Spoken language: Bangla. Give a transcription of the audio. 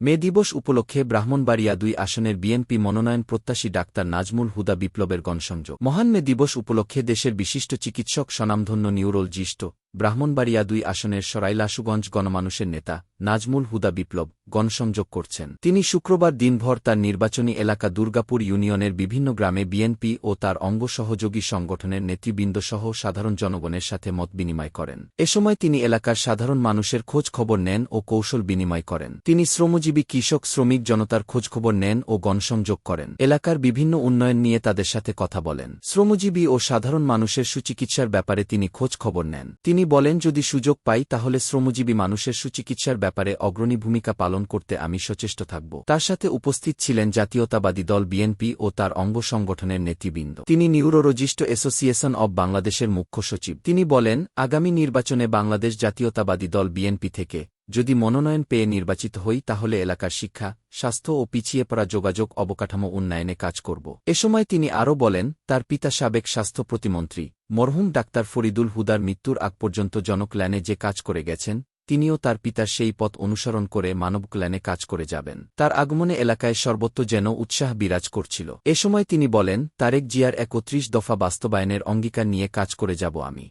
মে দিবস উপলক্ষে ব্রাহ্মণবাড়িয়া দুই আসনের বিএনপি মনোনয়ন প্রত্যাশী ডাক্তার নাজমুল হুদা বিপ্লবের গণসংযোগ। মহান মে দিবস উপলক্ষে দেশের বিশিষ্ট চিকিৎসক স্বনামধন্য নিউরোলজিস্ট ব্রাহ্মণবাড়িয়া দুই আসনের সরাইলাসুগঞ্জ গণমানুষের নেতা, নাজমুল হুদা বিপ্লব, গণসংযোগ করছেন। তিনি শুক্রবার দিনভর তার নির্বাচনী এলাকা দুর্গাপুর ইউনিয়নের বিভিন্ন গ্রামে বিএনপি ও তার অঙ্গ সহযোগী সংগঠনের নেতৃবৃন্দসহ সাধারণ জনগণের সাথে মত বিনিময় করেন। এ সময় তিনি এলাকার সাধারণ মানুষের খোঁজ খবর নেন ও কৌশল বিনিময় করেন। তিনি শ্রমজীবী কৃষক, শ্রমিক জনতার খোঁজখবর নেন ও গণসংযোগ করেন। এলাকার বিভিন্ন উন্নয়ন নিয়ে তাদের সাথে কথা বলেন। শ্রমজীবী ও সাধারণ মানুষের সুচিকিৎসার ব্যাপারে তিনি খোঁজ খবর নেন। তিনি বলেন, যদি সুযোগ পাই, তাহলে শ্রমজীবী মানুষের সুচিকিৎসার ব্যাপারে অগ্রণী ভূমিকা পালন করতে আমি সচেষ্ট থাকব তার সাথে উপস্থিত ছিলেন জাতীয়তাবাদী দল বিএনপি ও তার অঙ্গ সংগঠনের নেতৃবৃন্দ। তিনি নিউরোলজিস্ট অ্যাসোসিয়েশন অব বাংলাদেশের মুখ্য সচিব। তিনি বলেন, আগামী নির্বাচনে বাংলাদেশ জাতীয়তাবাদী দল বিএনপি থেকে যদি মনোনয়ন পেয়ে নির্বাচিত হই, তাহলে এলাকার শিক্ষা, স্বাস্থ্য ও পিছিয়ে পড়া যোগাযোগ অবকাঠামো উন্নয়নে কাজ করব। এ সময় তিনি আরও বলেন, তার পিতা সাবেক স্বাস্থ্য প্রতিমন্ত্রী, মরহুম ডাক্তার ফরিদুল হুদার মৃত্যুর আগ পর্যন্ত জনকল্যাণে যে কাজ করে গেছেন, তিনিও তার পিতার সেই পথ অনুসরণ করে মানবকল্যাণে কাজ করে যাবেন। তার আগমনে এলাকায় সর্বত্র যেন উৎসাহ বিরাজ করছিল। এ সময় তিনি বলেন, তারেক জিয়ার একত্রিশ দফা বাস্তবায়নের অঙ্গীকার নিয়ে কাজ করে যাব আমি।